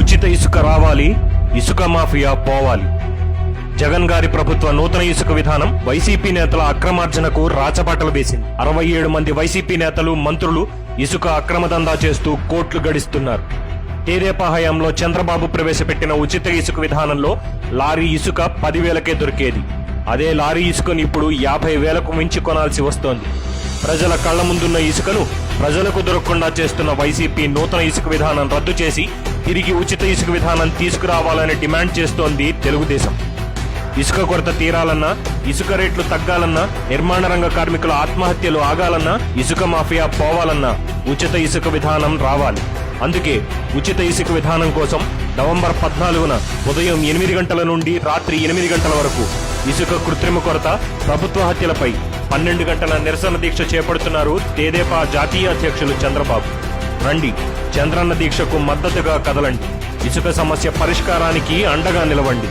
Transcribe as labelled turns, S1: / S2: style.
S1: ఉచిత ఇసుక రావాలి ఇసుక మాఫియా పోవాలి. జగన్ గారి ప్రభుత్వ నూతన ఇసుక విధానం వైసీపీ నేతల అక్రమార్జనకు రాచబాటలు వేసింది. అరవై ఏడు మంది వైసీపీ నేతలు మంత్రులు ఇసుక అక్రమ దందా చేస్తూ కోట్లు గడిస్తున్నారు. తేదేపా హయాంలో చంద్రబాబు ప్రవేశపెట్టిన ఉచిత ఇసుక విధానంలో లారీ ఇసుక పదివేలకే దొరికేది. అదే లారీ ఇసుకను ఇప్పుడు యాభై వేలకు మించి కొనాల్సి వస్తోంది. ప్రజల కళ్ళ ముందున్న ఇసుకను ప్రజలకు దొరకకుండా చేస్తున్న వైసీపీ నూతన ఇసుక విధానం రద్దు చేసి తిరిగి ఉచిత ఇసుక విధానం తీసుకురావాలని డిమాండ్ చేస్తోంది తెలుగుదేశం. ఇసుక కొరత తీరాలన్నా ఇసుక రేట్లు తగ్గాలన్నా నిర్మాణ రంగ కార్మికుల ఆత్మహత్యలు ఆగాలన్నా ఇసుక మాఫియా పోవాలన్నా ఉచిత ఇసుక విధానం రావాలి. అందుకే ఉచిత ఇసుక విధానం కోసం నవంబర్ పద్నాలుగున ఉదయం ఎనిమిది గంటల నుండి రాత్రి ఎనిమిది గంటల వరకు ఇసుక కృత్రిమ కొరత ప్రభుత్వ హత్యలపై పన్నెండు గంటల నిరసన దీక్ష చేపడుతున్నారు తేదేపా జాతీయ అధ్యక్షులు చంద్రబాబు. రండి చంద్రన్న దీక్షకు మద్దతుగా కదలండి. ఇసుక సమస్య పరిష్కారానికి అండగా నిలవండి.